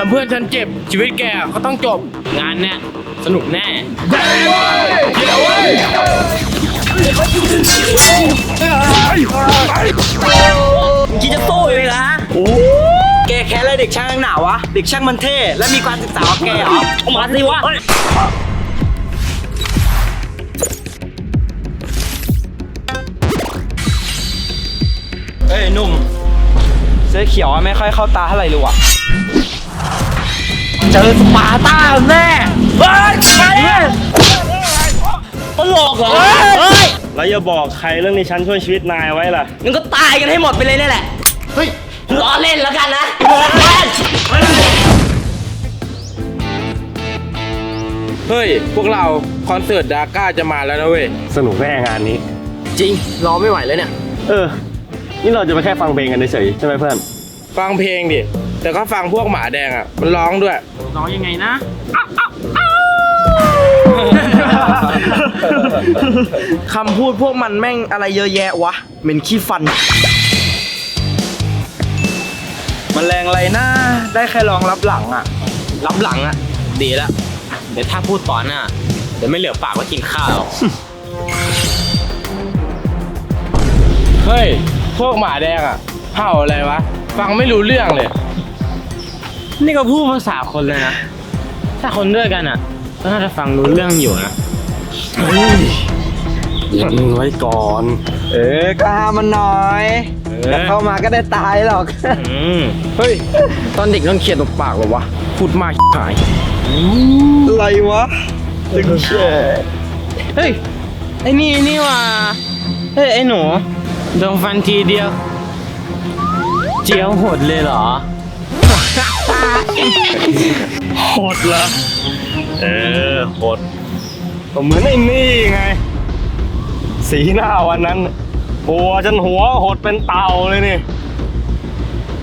ถ้าเพื่อนฉันเจ็บชีวิตแกก็ต้องจบ งานเนี่ยสนุกแน่เย้เว้ยเย้เว้ยคิดจะสู้เลยนะแกแค้นอะไรเด็กช่างหนาวะ เด็กช่างมันเท่ และมีการศึกษาวแกเหรอเอามาสิวะเฮ้ยหนุ่ม เสื้อเขียวอะไม่ค่อยเข้าตาเท่าไหร่เลยว่ะ เจอสปาร์ต้าแน่เฮ้ยมาดิตลกเหรอเฮ้ยแล้วอย่าบอกใครเรื่องนี้ฉันช่วยชีวิตนายไว้ล่ะงั้นก็ตายกันให้หมดไปเลยนี่แหละ เฮ้ยล้อเล่นแล้วกันนะเล่นเฮ้ย พวกเราคอนเสิร์ตดาก้าจะมาแล้วนะเว้ย สนุกแน่งานนี้ จริง รอไม่ไหวแล้วเนี่ย เออ นี่เราจะไปแค่ฟังเพลงกันเฉยๆใช่ไหมเพื่อน ฟังเพลงดิ แต่ก็ฟังพวกหมาแดงอะ มันร้องด้วยร้องยังไงนะคำพูดพวกมันแม่งอะไรเยอะแยะวะเหม็นขี้ฟัน มันแรงอะไรนะได้แค่ลองรับหลังอะ รับหลังอะ ดีแล้วเดี๋ยวถ้าพูดต่อหน้าเดี๋ยวไม่เหลือปากไว่ากินข้าว เฮ้ย พวกหมาแดงอะเห่าอะไรวะ ฟังไม่รู้เรื่องเลย นี่ก็พูดภาษาคนเลยนะ ถ้าคนด้วยกันอะ ก็น่าจะฟังรู้เรื่องอยู่นะอย่ามึงไว้ก่อน เออกล้ามันหน่อยเออแต่เข้ามาก็ได้ตายหรอกอืมเฮ้ย ตอนเด็กต้องเขียนตบปากเหรอวะ พูดมากชิบหายอะไรวะตึงเช่เฮ้ย ไอ้นี่นี่ว่ะเฮ้ย ไอ้หนูโดนฟันทีเดียว เจียวหดเลยเหรอ โหดเหรอ เออโหดก็เหมือนไอ้นี่ไง สีหน้าวันนั้นหัวจนหัวหดเป็นเต่าเลยนี่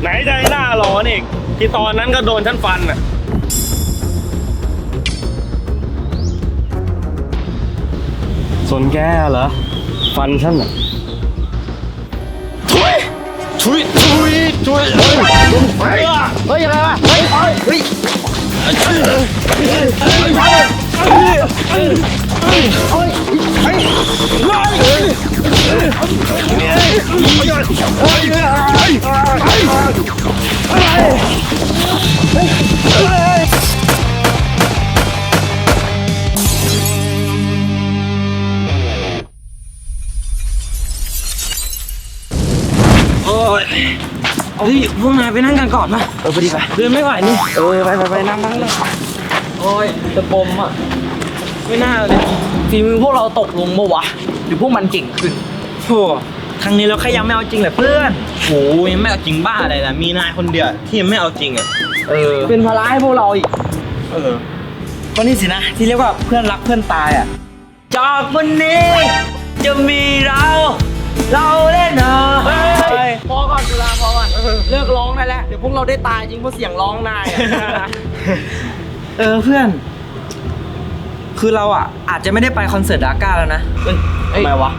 ไหนใจหน้าหลอนอีก ที่ตอนนั้นก็โดนฉันฟันอะส่วนแกเหรอ ฟันฉันอะ ชุยชุยเฮ้ยเฮ้ยอะไรวะเฮ้ยเฮ้ยเฮ้ยเฮ้ย พวกนายไปนั่งกันก่อนมาเออไปดีไปเดินไม่ไหวนี่ เออไปไปไปนั่งนั่งเลยโอ้ยตะปมอะ ไม่น่าเลยฝีมือพวกเราตกลงมาวะหรือพวกมันเก่งขึ้นโธ่ครั้งนี้เราแค่ยังไม่เอาจริงแหละเพื่อนโหยังไม่เอาจริงบ้าอะไรล่ะมีนายคนเดียวที่ยังไม่เอาจริงอะ เออ เป็นภาระให้พวกเราอีก เออก็นี่สินะ ที่เรียกว่าเพื่อนรักเพื่อนตายอะ จากวันนี้จะมีเรา เราเล่นเนอะพอก่อนจุฬาพอก่อนเลิกร้องได้แล้ว เดี๋ยวพวกเราได้ตายจริงเพราะเสียงร้องนายอะเออเพื่อน คือเราอะ อาจจะไม่ได้ไปคอนเสิร์ตดาก้าแล้วนะทำไมวะ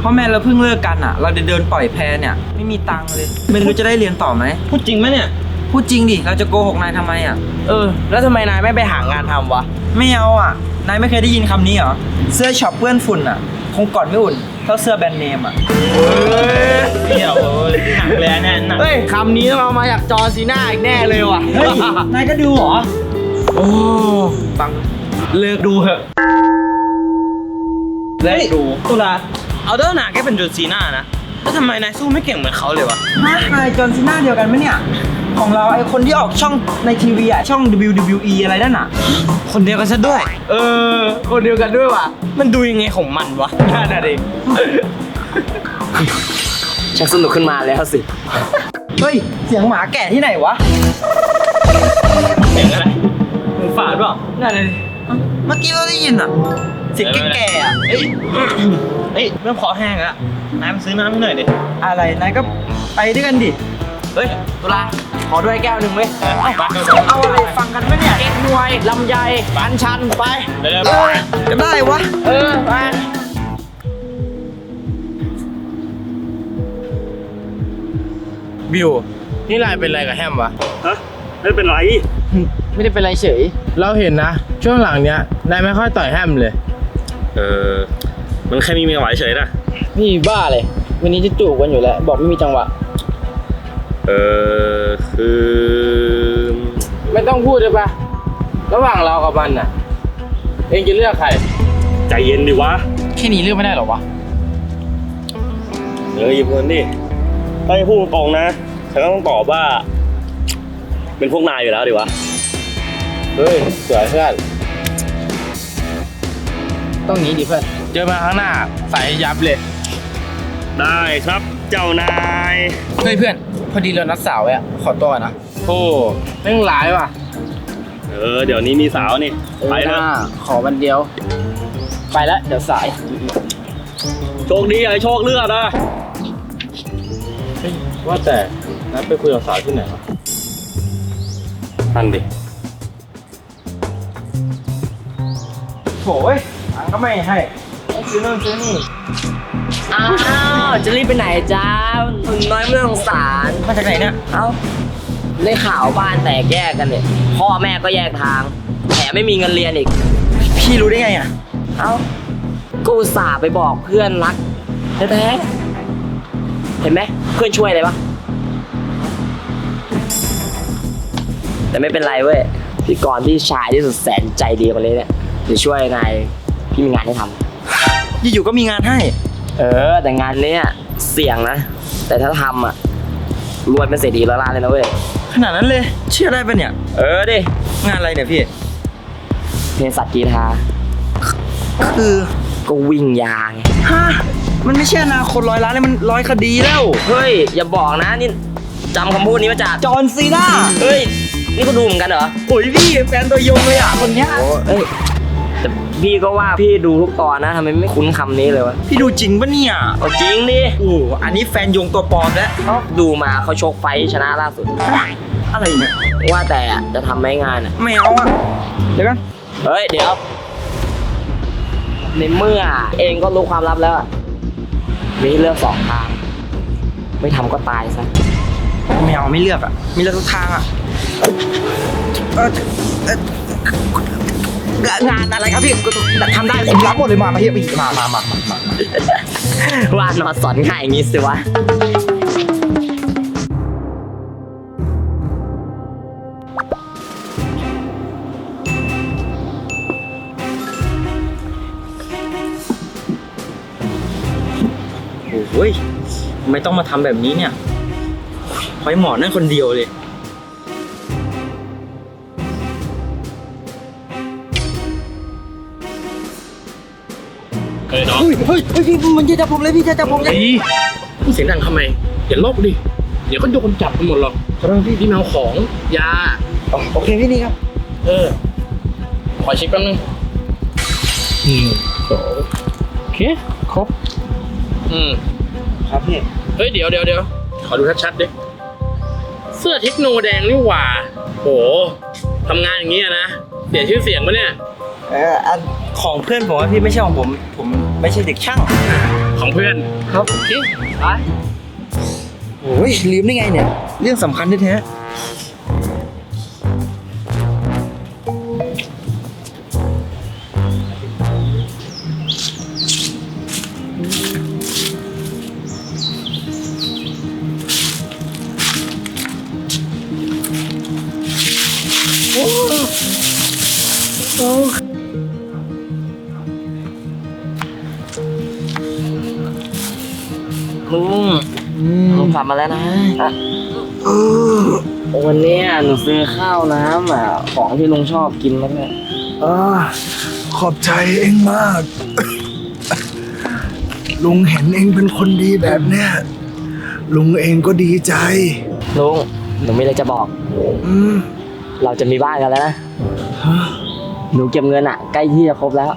เพราะแม่เราเพิ่งเลิกกันอะ เราจะเดินปล่อยแพเนี่ย ไม่มีตังค์เลย ไม่รู้จะได้เรียนต่อไหมพูดจริงไหมเนี่ย พูดจริงดิ เราจะโกหกนายทำไมอะ เออ แล้วทำไมนายไม่ไปหางานทำวะ ไม่เอาอะ นายไม่เคยได้ยินคำนี้เหรอ เสื้อช็อปเปื้อนฝุ่นอะ คงกอดไม่อุ่น เท่าเสื้อแบรนด์เนมอะเดี๋ยวหนักเลยแน่หนักเฮ้ยคำนี้ต้องเอามาจากจอร์ซีน่าอีกแน่เลยว่ะเฮ้ยนายก็ดูเหรอ โอ้ฟังเลิกดูเถอะเลิกดูตุลาเอาเด้อหนาแกเป็นจอร์ซีน่านะ แล้วทำไมนายสู้ไม่เก่งเหมือนเขาเลยวะฮะนายจอห์นซีน่าเดียวกันไหมเนี่ย ของเราไอคนที่ออกช่องในทีวีอะช่อง WWE อะไรนั่นน่ะคนเดียวกันซะด้วย เออ คนเดียวกันด้วยว่ะ มันดูยังไงของมันวะน่าดิชักสนุกขึ้นมาแล้วสิ เฮ้ย เสียงหมาแก่ที่ไหนวะเสียงอะไรมึงฝาดเปล่าน่าเลยเมื่อกี้เราได้ยินอะเสียงแก่ๆอะเอ้ยเอ้ยเริ่มคอแห้งแล้ว นายมาซื้อน้ำให้หน่อยดิ อะไรนายก็ไปด้วยกันดิ เฮ้ย ตุลา ขอด้วยแก้วหนึ่งเว้ยเอาเอาอะไรฟังกันไหมเนี่ยเก๊กมวยลำไยปันชันไปเร็วเออก็ได้วะ เออไปบิว นี่ลายเป็นอะไรกับแฮมวะ ฮะ ไม่เป็นไร ไม่ได้เป็นไรเฉย เราเห็นนะ ช่วงหลังเนี้ยนายไม่ค่อยต่อยแฮมเลย เออ มันแค่มีเมียไหวเฉยนะ นี่บ้าเลย วันนี้จะจูบกันอยู่แล้ว บอกไม่มีจังหวะ เออคือไม่ต้องพูดเลยปะระหว่างเรากับมันน่ะ เองจะเลือกใคร ใจเย็นดิวะแค่นี้เลือกไม่ได้หรอวะ เออหยิบเงินดิถ้าให้พูดตรงๆนะฉันก็ต้องตอบว่า เป็นพวกนายอยู่แล้วดิวะ เฮ้ยสวยเพื่อนต้องหนี้ดิเพื่อน เจอมาข้างหน้าใส่ให้ยับเลย ได้ครับเจ้านาย เฮ้ยเพื่อน พอดีเรานัดสาวไว้อะขอตัวนะโอ้แม่งหลายว่ะเออเดี๋ยวนี้มีสาวนี่ไปเถอะขอวันเดียว ไปแล้วเดี๋ยวสายโชคดีไอ้โชคเลือดนะเฮ้ยว่าแต่นัดไปคุยกับสาวที่ไหนวะนั่นดิโถ่ยตังค์ก็ไม่ให้ให้ซื้อนู่นซื้อนี่ อ้าวจะรีบไปไหนจ้าหนุ่มน้อยเมืองสงสารมาจากไหนเนี่ย เอ้าได้ข่าวบ้านแตกแยกกันเนี่ยพ่อแม่ก็แยกทางแถมไม่มีเงินเรียนอีก พี่รู้ได้ไงอะ เอ้าก็อุตส่าห์ไปบอกเพื่อนรักแท้ๆเห็นไหมเพื่อนช่วยอะไรปะแต่ไม่เป็นไรเว้ยพี่กรณ์พี่ชายที่สุดแสนใจดีคนนี้เนี่ยจะช่วยนายพี่มีงานให้ทำอยู่ๆก็มีงานให้ เออ แต่งานเนี้ยเสี่ยงนะ แต่ถ้าทำอะรวยเป็นเศรษฐีร้อยล้านเลยนะเว้ย ขนาดนั้นเลย เชื่อได้ปะเนี่ย เออดิ งานอะไรเนี่ยพี่เภสัชกีทาคือก็วิ่งยาไงฮะมันไม่ใช่อนาคตร้อยล้านเลยมันร้อยคดีแล้ว เฮ้ย อย่าบอกนะนี่จำคำพูดนี้มาจากจอห์นซีน่า เฮ้ย นี่ก็ดูเหมือนกันเหรอ โอ้ยพี่แฟนตัวยงเลยอะคนเนี้ย โอ้เอ้ย แต่พี่ก็ว่าพี่ดูทุกตอนนะทำไมไม่คุ้นคำนี้เลยวะพี่ดูจริงปะเนี่ยเอาจริงดิโอ้อันนี้แฟนยงตัวปลอมแล้วเขาดูมาเขาชกไฟท์ชนะล่าสุด อะไรเนี่ยว่าแต่จะทำไหมงานอะไม่เอาอะเดี๋ยวกันเฮ้ยเดี๋ยวในเมื่อเองก็รู้ความลับแล้วอะมีให้เลือกสองทาง ไม่ทำก็ตายซะ ไม่เอาไม่เลือกอะมีเลือกทุกทางอะเอ่อเอ่อ งานอะไรครับพี่ทำได้ผมรับหมดเลยมามาเฮียพี่มามามามามาว่านอนสอนง่ายอย่างงี้สิวะโอ้ยไม่ต้องมาทำแบบนี้เนี่ยพอยหมอนั่นคนเดียวเลย เฮ้ยน้องเฮ้ยเฮ้ยเฮ้ยพี่มันจะจับผมเลยพี่จะจับผมเลยมึงเสียงดังทำไมอย่าโลกดิ เดี๋ยวก็โดนจับกันหมดหรอกขอโทษพี่ที่มาเอาของยาโอเคพี่นี่ครับ เออ ขอเช็คแป๊บนึงหนึ่งสองโอเค ครบ อืม ครับพี่เฮ้ย เดี๋ยวเดี๋ยวเดี๋ยวขอดูชัดๆดิ เสื้อเทคโนแดงนี่หว่า โหทำงานอย่างนี้อะนะ เสียชื่อเสียงปะเนี่ย เอออันของเพื่อนผมอะพี่ไม่ใช่ของผม ผม ไม่ใช่เด็กช่างของเพื่อนครับโอเคไปโอ้ยลืมได้ไงเนี่ย เรื่องสำคัญแท้ ลุงลุงกลับมาแล้วนะอะวันเนี้ยหนูซื้อข้าวน้ำอะของที่ลุงชอบกินแล้วเนี่ยอาขอบใจเองมาก ลุงเห็นเองเป็นคนดีแบบเนี้ยลุงเองก็ดีใจลุงหนูมีอะไรจะบอก อืมเราจะมีบ้านกันแล้วนะ หนูเก็บเงินอะใกล้ที่จะครบแล้ว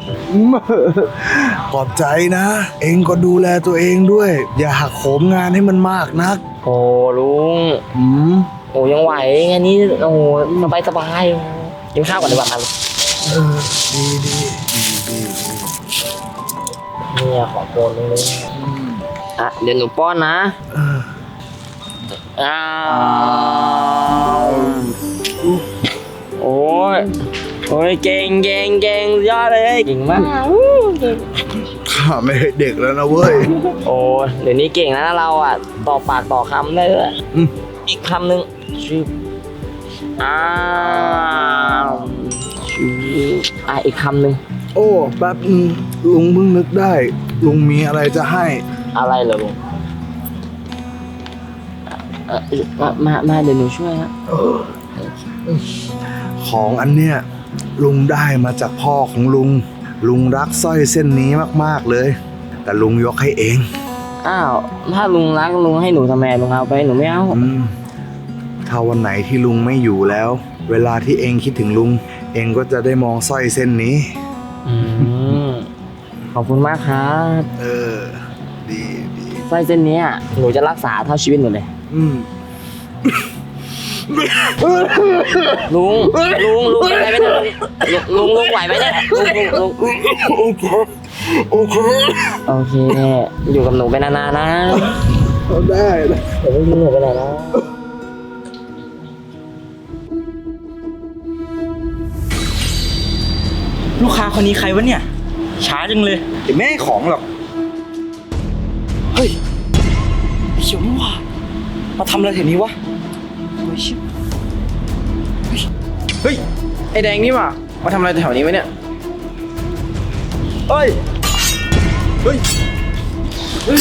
ขอบใจนะ เองก็ดูแลตัวเองด้วย อย่าหักโหมงานให้มันมากนักโอ้ลุงอืมโอ้ยังไหวแค่นี้โอ้สบายสบายกินข้าวก่อนดีกว่าครับเออดีดีดีดีเนี่ยขอโปรดลุงเลยอะเดี๋ยวหนูป้อนนะเอออ้าวโอ้ย โอ้ยเก่งเก่งเก่งยอดเลยเก่งมากข้าไม่ใช่เด็กแล้วนะเว้ย โอ้ยเดี๋ยวนี้เก่งแล้วนะเราอะต่อปากต่อคำได้ด้วยอืม อีกคำหนึ่งชื่ออ้าวชื่ออะอีกคำหนึ่งโอ้แป๊บนึงลุงเพิ่งนึกได้ ลุงมีอะไรจะให้ อะไรเหรอลุงเอ่อเอ่อมามาเดี๋ยวหนูช่วยครับของอันเนี้ย ลุงได้มาจากพ่อของลุง ลุงรักสร้อยเส้นนี้มากๆเลย แต่ลุงยกให้เอง อ้าว ถ้าลุงรักลุงให้หนูทำไมลุงเอาไปหนูไม่เอาอืมถ้าวันไหนที่ลุงไม่อยู่แล้ว เวลาที่เองคิดถึงลุง เองก็จะได้มองสร้อยเส้นนี้ อืมขอบคุณมากครับเออ ดีดีสร้อยเส้นเนี้ยหนูจะรักษาเท่าชีวิตหนูเลย อืม ลุงลุงลุงเป็นไรไหมเนี่ยลุงลุงลุงไหวไหมเนี่ยลุงลุงลุงโอเคโอเคโอเคอยู่กับหนูไปนานๆนะได้นะเดี๋ยวไม่ทิ้งหนูไปไหนนะลูกค้าคนนี้ใครวะเนี่ย ช้าจังเลยเดี๋ยวไม่ให้ของหรอก เฮ้ยเขียวนี่ว่ามาทำอะไรแถวนี้วะ เฮ้ยชิบเฮ้ยเฮ้ย ไอ้แดงนี่หว่ามาทำอะไรแถวนี้วะเนี่ย เฮ้ย เฮ้ยเฮ้ย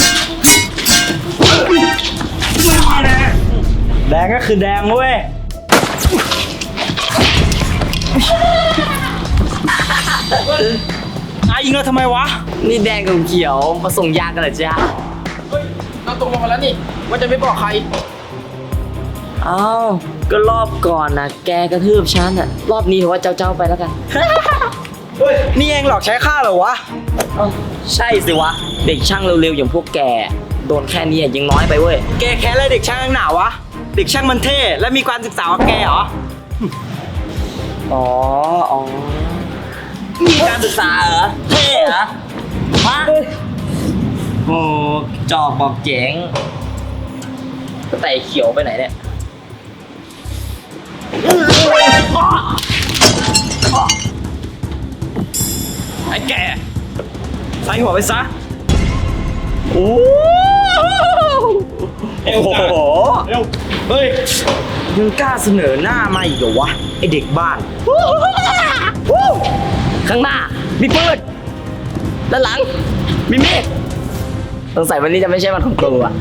ไม่มาแดงแดงก็คือแดงเว้ย นายยิงเราทำไมวะ นี่แดงกับเขียวมาส่งยากันเหรอจ๊ะเราตกลงกันแล้วนี่ ว่าจะไม่บอกใคร อ้าวก็รอบก่อนนะแกกระทืบฉันอะรอบนี้ถือว่าเจ้าเจ้าๆไปแล้วกันนี่เองหลอกใช้ข้าเหรอวะ เอ้าใช่สิวะ เด็กช่างเร็วๆอย่างพวกแก โดนแค่นี้ยังน้อยไปเว้ย แกแค้นอะไรเด็กช่างหนาวะ เด็กช่างมันเท่ และมีการศึกษากว่าแกเหรอ อ๋อ อ๋อ มีการศึกษาเหรอ เท่เหรอฮะโอ้จอกบอกเจ๋งแต่ไอ้เขียวไปไหนเนี่ย ไอ้แกใส่หัวไปซะโอ้โหเฮ้ย ยังกล้าเสนอหน้ามาอีกเหรอวะ ไอเด็กบ้าน ข้างหน้า มีปืนด้านหลัง มีมีดสงสัยวันนี้จะไม่ใช่วันของกูอะ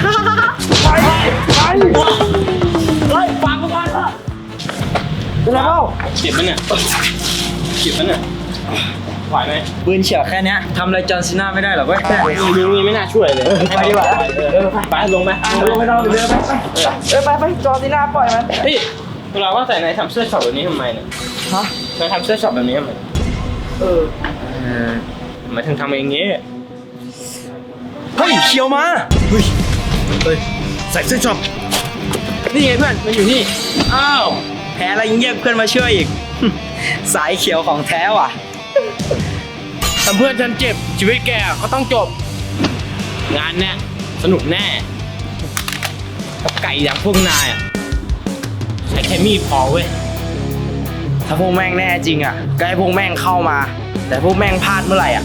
เฮ้ย เป็นไรเปล่าเจ็บมันเนี่ยเจ็บมันเนี่ยไหวไหมปืนเฉียวแค่เนี้ยทำอะไรจอห์นซีน่าไม่ได้หรอกเว้ยลุงนี่ไม่น่าช่วยเลยให้ไปดีกว่าเออไปลงไหมลงไม่ต้องเรือไปเออไปไปจอห์นซีน่าปล่อยมันพี่เราว่าใส่นายทำเสื้อช็อปแบบนี้ทำไมเนี่ยฮะนายทำเสื้อช็อปแบบนี้ทำไมเออทำไมถึงทำอย่างงี้เฮ้ยเขียวมาเฮ้ยเฮ้ยใส่เสื้อช็อปนี่ไงเพื่อนมันอยู่นี่ อ้าวแพ้แล้วยังเรียกเพื่อนมาช่วยอีก สายเขียวของแท้ว่ะถ้าเพื่อนฉันเจ็บ ชีวิตแกก็ต้องจบ งานเนี้ยสนุกแน่กับไก่อย่างพวกนายอะใช้แค่มีดพอเว้ย ถ้าพวกแม่งแน่จริงอะก็ให้พวกแม่งเข้ามา แต่พวกแม่งพลาดเมื่อไหร่อะ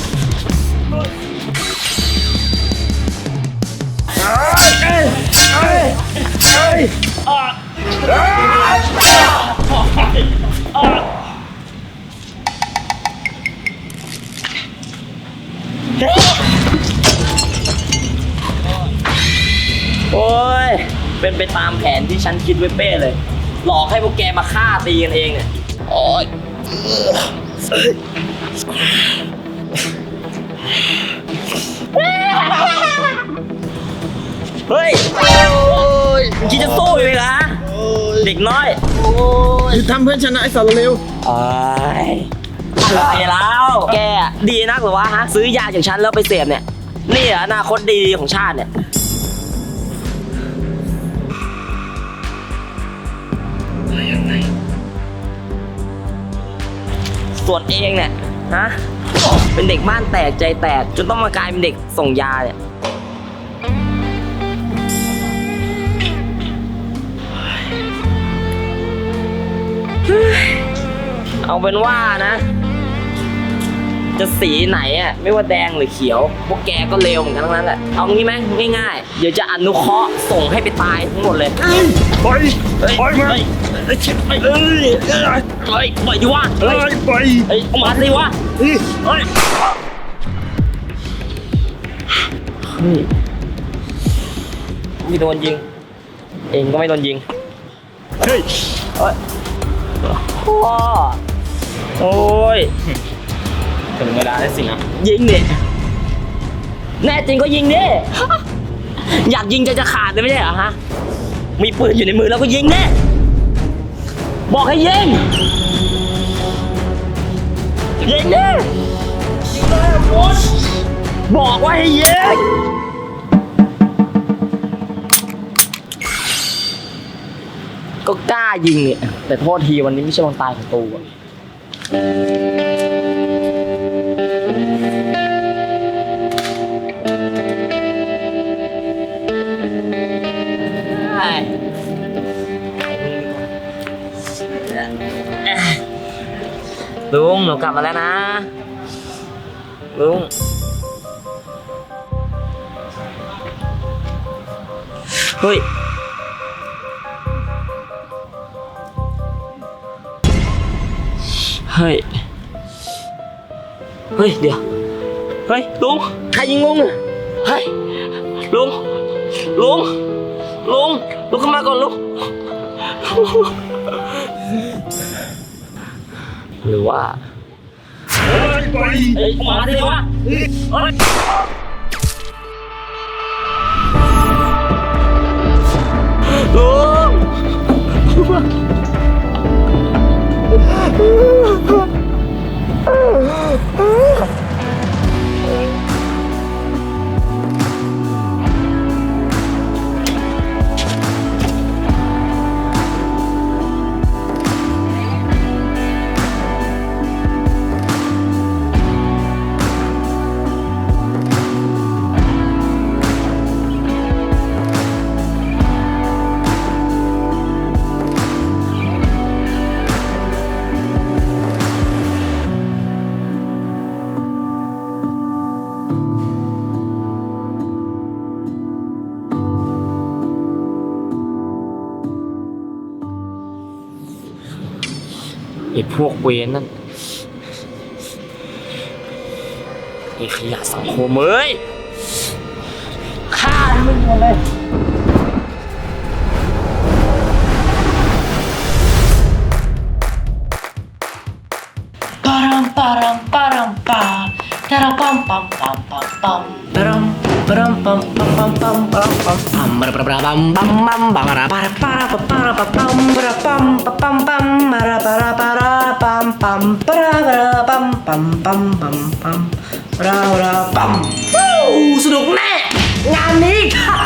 โอ้ย เป็นไปตามแผนที่ฉันคิดไว้เป้เลย หลอกให้พวกแกมาฆ่าตีกันเองเนี่ย โอ้ย เฮ้ยคิดจะสู้อีกเหรอฮะเด็กน้อยทำเพื่อนชนะไอ้สารเร็วโอ้ยอะไรแล้ว แกอะดีนักเหรือวะฮะ ซื้อยาจากฉันแล้วไปเสพเนี่ย นี่เหรออนาคตดีของชาติเนี่ย ส่วนเองเนี่ย ฮะ เป็นเด็กบ้านแตกใจแตก จนต้องมากลายเป็นเด็กส่งยาเนี่ย เอาเป็นว่านะ จะสีไหนอะ ไม่ว่าแดงหรือเขียว พวกแกก็เลวเหมือนกันทั้งนั้นแหละ เอางี้ไหมง่ายๆ เดี๋ยวจะอนุเคราะห์ส่งให้ไปตายทั้งหมดเลย ปล่อยเฮ้ยปล่อยมาเฮ้ยเฮ้ยเฮ้ยเฮ้ยเฮ้ยปล่อยดิวะเฮ้เฮ้ยยปล่อยเฮ้ยเอามาสิวะเฮ้ยเฮ้ยเฮ้ยไม่โดนยิง เองก็ไม่โดนยิง เฮ้ย พ่อโอ้ย ถึงเวลาแล้วสินะ ยิงดิแน่จริงก็ยิงดิ อยากยิงใจจะขาดเลยไม่ใช่เหรอฮะ มีปืนอยู่ในมือแล้วก็ยิงดิบอกให้ยิง ยิงดิบอกว่าให้ยิง ก็กล้ายิงเนี่ยแต่โทษทีวันนี้ไม่ใช่วันตายของตูอะลุงหนูกลับมาแล้วนะ ลุง เฮ้ย เฮ้ย เฮ้ย เดี๋ยว เฮ้ย ลุง ใครยิงลุงอะเฮ้ย ลุง ลุง ลุง ลุกขึ้นมาก่อนลุง หรือว่า เฮ้ยปล่อยเฮ้ยมาดิวะเฮ้ยลุง ไอ้พวกเวนนั่นไอ้ขยะสังคมเอ้ยฆ่ามันหมดเลยปารัมปารัมปารัมปาตาราปัมปัมปัมปัมปัมปารัมปารัมปัมปัมปัมปัมปัมปัมปัมปาราปาราปัมปัมปัมปาราปาราปาราปาราปาราปัมปาราปัมปัมปาราปาราปัม ปัมปราปราปัมปัมปัมปัมปัมปราปราปัมวู้สนุกแน่งานนี้ค่ะ